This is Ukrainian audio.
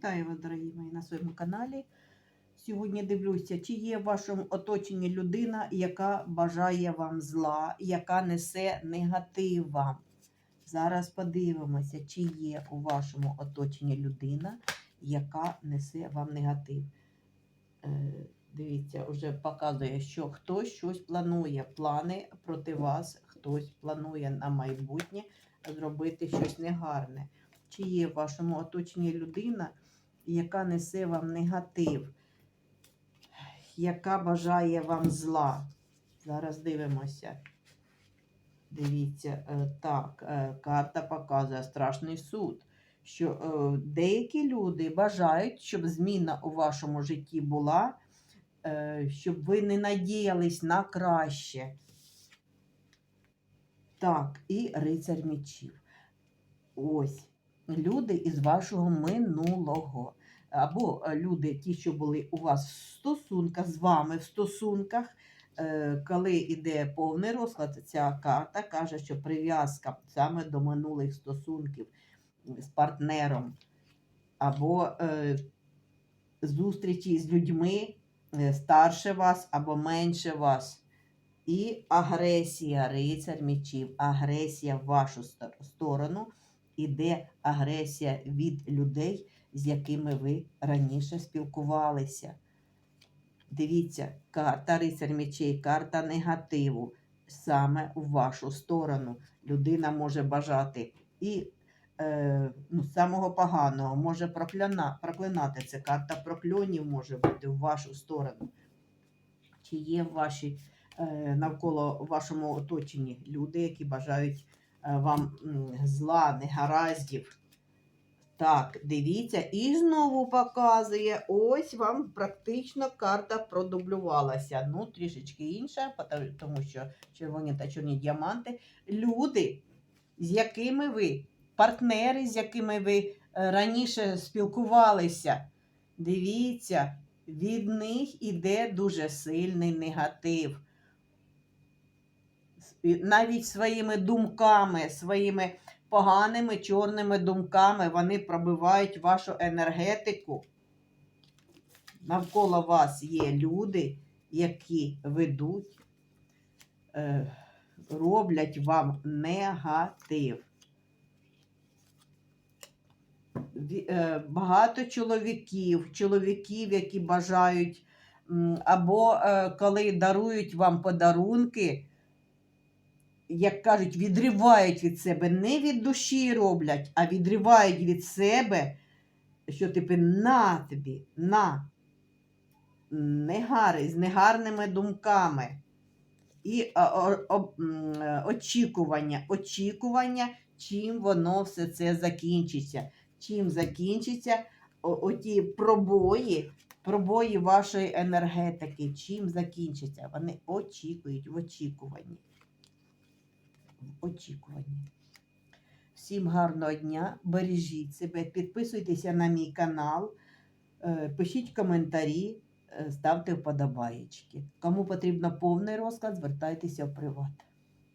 Вітаю вас, дорогі мої, на своєму каналі. Сьогодні дивлюся, чи є в вашому оточенні людина, яка бажає вам зла, яка несе негатив. Зараз подивимося, чи є у вашому оточенні людина, яка несе вам негатив. Е, Дивіться, вже показує, що хтось щось планує, плани проти вас, хтось планує на майбутнє зробити щось негарне. Чи є в вашому оточенні людина, яка несе вам негатив, яка бажає вам зла? Зараз дивимося. Дивіться, е, так, е, карта показує страшний суд. Що е, деякі люди бажають, щоб зміна у вашому житті була, щоб ви не надіялись на краще. Так, і рицар мечів. Ось люди із вашого минулого. Або е, люди, ті, що були у вас в стосунках з вами в стосунках, Е, коли йде повний розклад, ця карта каже, що прив'язка саме до минулих стосунків з партнером, або е, зустрічі з людьми старше вас або менше вас. І агресія, рицар мечів, агресія в вашу сторону, іде агресія від людей, з якими ви раніше спілкувалися. Дивіться, карта рицар мечей, карта негативу саме у вашу сторону. Людина може бажати і е, ну, самого поганого, може прокляна, проклинати. Це карта прокльонів може бути в вашу сторону. Чи є в вашій, е, навколо вашому оточенні люди, які бажають вам зла, негараздів? Так, дивіться, і знову показує. Ось вам практично карта продублювалася. Ну, трішечки інша, тому що червоні та чорні діаманти. Люди, з якими ви, партнери, з якими ви е, раніше спілкувалися. Дивіться, від них іде дуже сильний негатив. Навіть своїми думками, своїми поганими чорними думками вони пробивають вашу енергетику. Навколо вас є люди, які ведуть, е, роблять вам негатив. Е, Багато чоловіків, чоловіків, які бажають, або е, коли дарують вам подарунки, як кажуть, відривають від себе, не від душі роблять, а відривають від себе, що типу на тобі, на негари, з негарними думками. І очікування, очікування, чим воно все це закінчиться. Чим закінчиться оті пробої, пробої вашої енергетики, чим закінчиться? Вони очікують в очікуванні очікуванні. Всім гарного дня, бережіть себе, підписуйтеся на мій канал, е, пишіть коментарі, е, ставте вподобаєчки. Кому потрібно повний розклад, звертайтеся в приват.